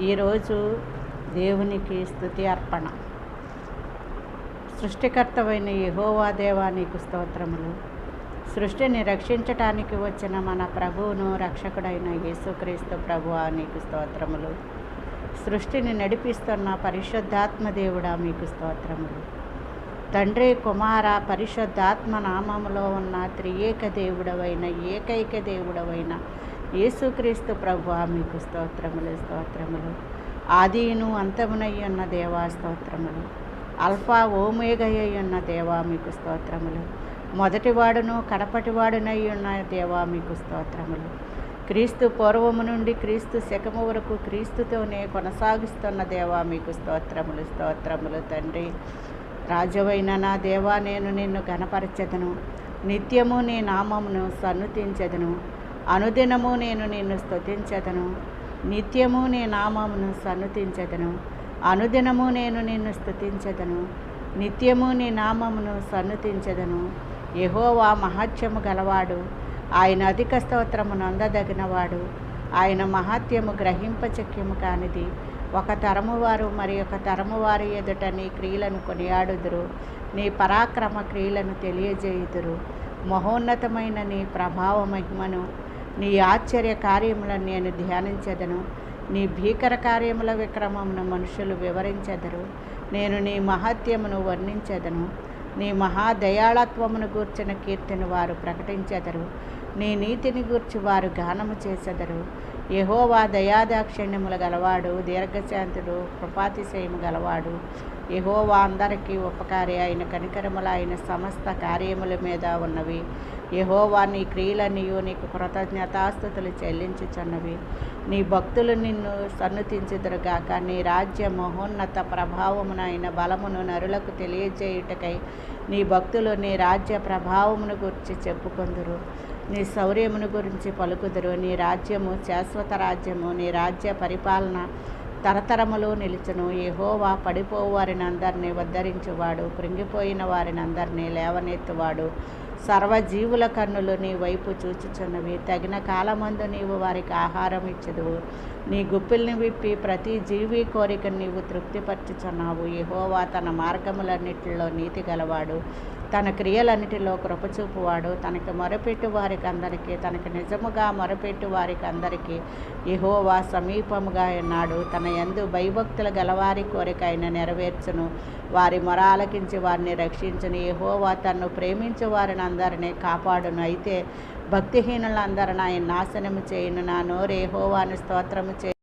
ఈరోజు దేవునికి స్థుతి అర్పణ. సృష్టికర్తవైన యెహోవా దేవా నీకు స్తోత్రములు. సృష్టిని రక్షించటానికి వచ్చిన మన ప్రభువును రక్షకుడైన యేసుక్రీస్తు ప్రభువా నీకు స్తోత్రములు. సృష్టిని నడిపిస్తున్న పరిశుద్ధాత్మ దేవుడా మీకు స్తోత్రములు. తండ్రి కుమార పరిశుద్ధాత్మ నామములో ఉన్న త్రియేక దేవుడవైన ఏకైక దేవుడవైన యేసుక్రీస్తు ప్రభు మీకు స్తోత్రములు స్తోత్రములు. ఆదిను అంతమునై ఉన్న దేవా స్తోత్రములు. అల్ఫా ఓమేగయ్య ఉన్న దేవా మీకు స్తోత్రములు. మొదటివాడును కడపటివాడునై ఉన్న దేవా మీకు స్తోత్రములు. క్రీస్తు పూర్వము నుండి క్రీస్తు శకము వరకు క్రీస్తుతోనే కొనసాగిస్తున్న దేవా మీకు స్తోత్రములు స్తోత్రములు తండ్రి. రాజవైన నా దేవా నేను నిన్ను గణపరచెదను నిత్యము నీ నామమును సన్నుతించెదను. అనుదినము నేను నిన్ను స్తుతించెదను. నిత్యము నీ నామమును సన్నుతించదను. అనుదినము నేను నిన్ను స్థుతించదను నిత్యము నీ నామమును సన్నుతించదను. యహోవా మహత్యము గలవాడు. ఆయన అధిక స్తోత్రము నందదగినవాడు. ఆయన మహత్యము గ్రహింపచక్యము కానిది. ఒక తరము వారు మరి ఒక తరము వారి ఎదుట నీ క్రియలను కొనియాడుదురు. నీ పరాక్రమ క్రియలను తెలియజేయుదురు. మహోన్నతమైన నీ ప్రభావ మహిమను నీ ఆశ్చర్య కార్యములను నేను ధ్యానించదను. నీ భీకర కార్యముల విక్రమమును మనుషులు వివరించెదరు. నేను నీ మహత్యమును వర్ణించెదను. నీ మహాదయాళత్వమును గూర్చిన కీర్తిని వారు ప్రకటించెదరు. నీ నీతిని గూర్చి వారు గానము చేసెదరు. యహోవా దయాదాక్షిణ్యములు గలవాడు దీర్ఘశాంతుడు కృపాతిశయము గలవాడు. యహోవా అందరికీ ఉపకారి అయిన కనికరముల అయిన సమస్త కార్యముల మీద ఉన్నవి. యహోవా నీ క్రియలన్నీయు నీకు కృతజ్ఞతాస్థుతులు చెల్లించుచున్నవి. నీ భక్తులు నిన్ను సన్నుతించుదురుగాక. నీ రాజ్య మహోన్నత ప్రభావమునైన బలమును నరులకు తెలియజేయుటకై నీ భక్తులు నీ రాజ్య ప్రభావమును గురించి చెప్పుకొందురు. నీ శౌర్యమును గురించి పలుకుదురు. నీ రాజ్యము శాశ్వత రాజ్యము. నీ రాజ్య పరిపాలన తరతరములు నిలుచును. యెహోవా పడిపోవారిని అందరినీ ఉద్ధరించువాడు. కృంగిపోయిన వారిని అందరినీ లేవనెత్తువాడు. సర్వజీవుల కన్నులు నీ వైపు చూచుచున్నవి. తగిన కాలమందు నీవు వారికి ఆహారం ఇచ్చదువు. నీ గుప్పిల్ని విప్పి ప్రతి జీవి కోరికను నీవు తృప్తిపరచుచున్నావు. యెహోవా తన మార్గములన్నిటిలో నీతి గలవాడు. తన క్రియలన్నిటిలో కృపచూపువాడు తనకి మొరపెట్టు వారికి అందరికీ తనకి నిజముగా మొరపెట్టు వారికి అందరికీ ఇహోవా సమీపముగా ఉన్నాడు. తన యందు భయభక్తుల గలవారి కోరిక ఆయన నెరవేర్చును. వారి మొర ఆలకించి వారిని రక్షించును. ఇహోవా తన్ను ప్రేమించు వారిని అందరినీ కాపాడును. అయితే భక్తిహీనులందరిని ఆయన నాశనము చేయును. నా నోరు యెహోవాను స్తోత్రము చే